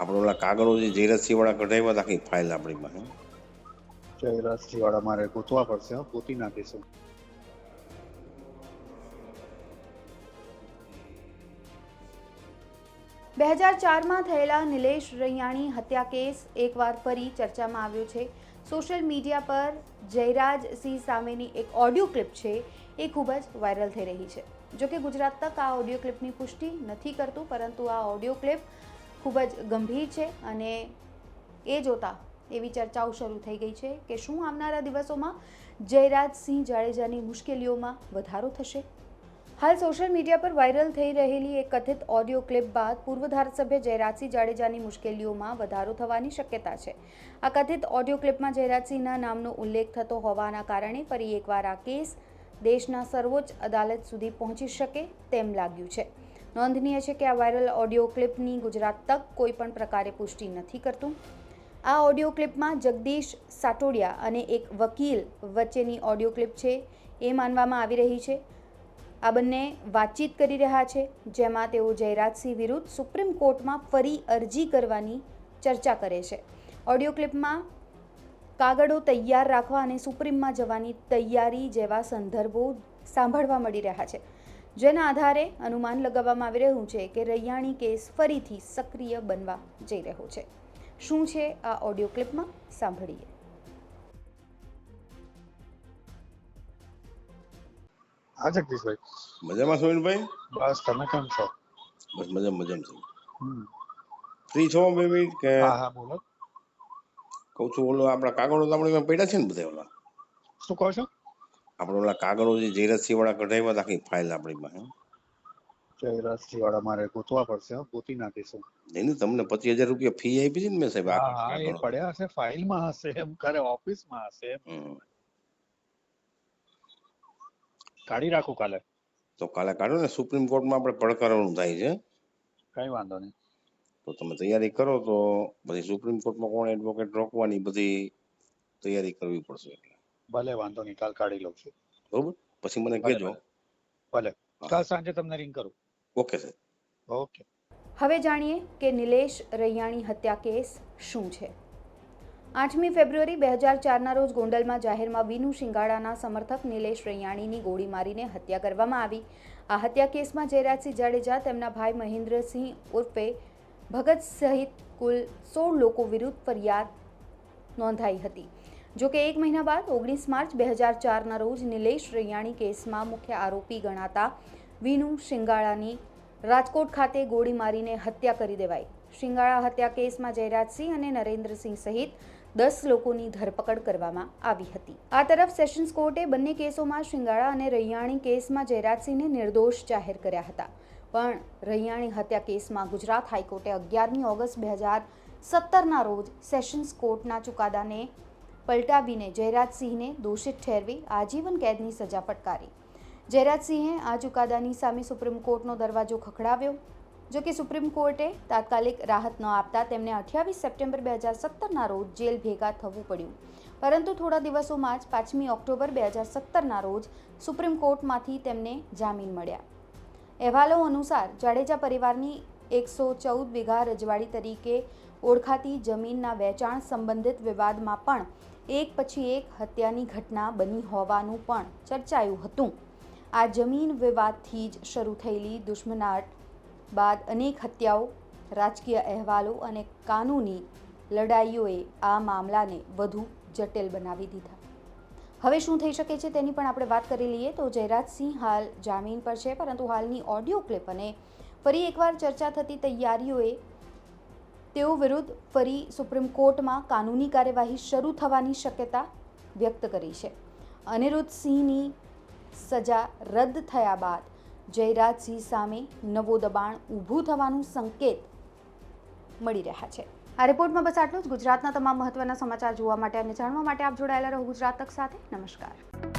આપણે ઓલા કાગળો જે જયરાજસિંહવાળા કઢાવ્યા હતા આખી ફાઇલ આપણી પાસે. જયરાજસિંહવાળા મારે ગોતવા પડશે હો, ગોતી નાખીશું. બે હજાર ચારમાં થયેલા નિલેશ રૈયાણી હત્યા કેસ એકવાર ફરી ચર્ચામાં આવ્યો છે. સોશિયલ મીડિયા પર જયરાજ સિંહ સામેની એક ઓડિયો ક્લિપ છે એ ખૂબ જ વાયરલ થઈ રહી છે. જોકે ગુજરાત તક આ ઓડિયો ક્લિપની પુષ્ટિ નથી કરતું પરંતુ આ ઓડિયો ક્લિપ ખૂબ જ ગંભીર છે અને એ જોતા એવી ચર્ચાઓ શરૂ થઈ ગઈ છે કે શું આવનારા દિવસોમાં જયરાજસિંહ જાડેજાની મુશ્કેલીઓમાં વધારો થશે? હાલ સોશિયલ મીડિયા પર વાયરલ થઈ રહેલી એક કથિત ઓડિયો ક્લિપ બાદ પૂર્વ ધારાસભ્ય જયરાજસિંહ જાડેજાની મુશ્કેલીઓમાં વધારો થવાની શક્યતા છે. આ કથિત ઓડિયો ક્લિપમાં જયરાજસિંહના નામનો ઉલ્લેખ થતો હોવાના કારણે ફરી એકવાર આ કેસ દેશના સર્વોચ્ચ અદાલત સુધી પહોંચી શકે તેમ લાગ્યું છે. નોંધનીય છે કે આ વાયરલ ઓડિયો ક્લિપની ગુજરાત તક કોઈ પણ પ્રકારે પુષ્ટિ નથી કરતું. આ ઓડિયો ક્લિપમાં જગદીશ સાટોડિયા અને એક વકીલ વચ્ચેની ઓડિયો ક્લિપ છે એ માનવામાં આવી રહી છે. આ બંને વાતચીત કરી રહ્યા છે, જેમાં તેઓ જયરાજસિંહ વિરુદ્ધ સુપ્રીમ કોર્ટમાં ફરી અરજી કરવાની ચર્ચા કરે છે. ઓડિયો ક્લિપમાં કાગળો તૈયાર રાખવા અને સુપ્રીમમાં જવાની તૈયારી જેવા સંદર્ભો સાંભળવા મળી રહ્યા છે. જેના આધારે અનુમાન લગાવવામાં આવી રહ્યું છે કે રૈયાણી કેસ ફરીથી સક્રિય બનવા જઈ રહ્યો છે. શું છે આ ઓડિયો ક્લિપમાં? સાંભળીએ. હા જગદીશભાઈ. મજામાં સોહિલભાઈ બસ તમે કેમ છો? બસ મજા મજામાં છું. ફ્રી છો બે મિનિટ કે? હા હા બોલો. કહું છું ઓલો આપણા કાગળો તો આપણે પડ્યા છે ને બધા ઓલા? શું કહો છો? આપણે ઓલા કાગળો જે જયરાજસિંહ વાળા કઢાવ્યા હતા આખી ફાઇલ આપણી પાસે. જયરાજસિંહ વાળા મારે ગોતવા પડશે ગોતી નાખીશું. નહીં તમને પચીસ હજાર રૂપિયા ફી આપી છે ને મેં સાહેબ હા એ પડ્યા હશે ફાઇલમાં હશે એમ કરે ઓફિસમાં હશે કાઢી રાખું કાલે? તો કાલે કાઢો ને સુપ્રીમ કોર્ટમાં આપણે પડકારવાનું થાય છે. કઈ વાંધો નહીં. તો તમે તૈયારી કરો તો પછી સુપ્રીમ કોર્ટમાં કોણ એડવોકેટ રોકવાની બધી તૈયારી કરવી પડશે એટલે. ભલે વાંધો નહીં કાલ કાઢી લઉં છું. બરોબર? પછી મને કહેજો. ભલે. કાલ સાંજે તમને રિંગ કરું. Okay sir. ઓકે. હવે જાણીએ કે નિલેશ રૈયાણી હત્યા કેસ શું છે? આઠમી ફેબ્રુઆરી બે હજાર ચારના રોજ ગોંડલમાં જાહેરમાં વિનુ શિંગાડાના સમર્થક નિલેશ રૈયાણીની ગોળી મારીને હત્યા કરવામાં આવી. આ હત્યા કેસમાં જયરાજસિંહ જાડેજા તેમના ભાઈ મહેન્દ્રસિંહ ઉર્ફે ભગત સહિત કુલ સોળ લોકો વિરુદ્ધ ફરિયાદ નોંધાઈ હતી. જો કે એક મહિના બાદ ઓગણીસ માર્ચ બે હજાર ચારના રોજ નિલેશ રૈયાણી કેસમાં મુખ્ય આરોપી ગણાતા વિનુ શિંગાળાની રાજકોટ ખાતે ગોળી મારીને હત્યા કરી દેવાઈ. શિંગાળા હત્યા કેસમાં જયરાજસિંહ અને નરેન્દ્રસિંહ સહિત દસ લોકોની ધરપકડ કરવામાં આવી હતી. આ તરફ સેશન્સ કોર્ટે બંને કેસોમાં શિંગાળા અને રૈયાણી કેસમાં જયરાજસિંહને નિર્દોષ જાહેર કર્યા હતા. પણ રૈયાણી હત્યા કેસમાં ગુજરાત હાઈકોર્ટે અગિયારમી ઓગસ્ટ બે હજાર સત્તરના રોજ સેશન્સ કોર્ટના ચુકાદાને પલટાવીને જયરાજસિંહને દોષિત ઠેરવી આજીવન કેદની સજા ફટકારી જયરાજસિંહે આ ચુકાદાની સામે સુપ્રીમ કોર્ટનો દરવાજો ખખડાવ્યો. જો કે સુપ્રીમ કોર્ટે તાત્કાલિક રાહત ન આપતા તેમને અઠ્યાવીસ સપ્ટેમ્બર બે હજાર સત્તરના રોજ જેલ ભેગા થવું પડ્યું. પરંતુ થોડા દિવસોમાં જ પાંચમી ઓક્ટોબર બે હજાર સત્તરના રોજ સુપ્રીમ કોર્ટમાંથી તેમને જામીન મળ્યા. અહેવાલો અનુસાર જાડેજા પરિવારની એકસો ચૌદ વીઘા રજવાડી તરીકે ઓળખાતી જમીનના વેચાણ સંબંધિત વિવાદમાં પણ એક પછી એક હત્યાની ઘટના બની હોવાનું પણ ચર્ચાયું હતું. આ જમીન વિવાદથી જ શરૂ થયેલી દુશ્મનાટ બાદ અનેક હત્યાઓ, રાજકીય અહેવાલો અને કાનૂની લડાઈઓએ આ મામલાને વધુ જટિલ બનાવી દીધા. હવે શું થઈ શકે છે તેની પણ આપણે વાત કરી લઈએ તો જયરાજસિંહ હાલ જામીન પર છે પરંતુ હાલની ઓડિયો ક્લિપ અને ફરી એકવાર ચર્ચા થતી તૈયારીઓએ તેઓ વિરુદ્ધ ફરી સુપ્રીમ કોર્ટમાં કાનૂની કાર્યવાહી શરૂ થવાની શક્યતા વ્યક્ત કરી છે. અનિરુદ્ધ સિંહની સજા રદ થયા બાદ જયરાજસિંહ સામે નવો દબાણ ઊભું થવાનું સંકેત મળી રહ્યા છે. આ રિપોર્ટમાં બસ આટલું જ. ગુજરાતના તમામ મહત્વના સમાચાર જોવા માટે અને જાણવા માટે આપ જોડાયેલા રહો ગુજરાત તક સાથે. નમસ્કાર.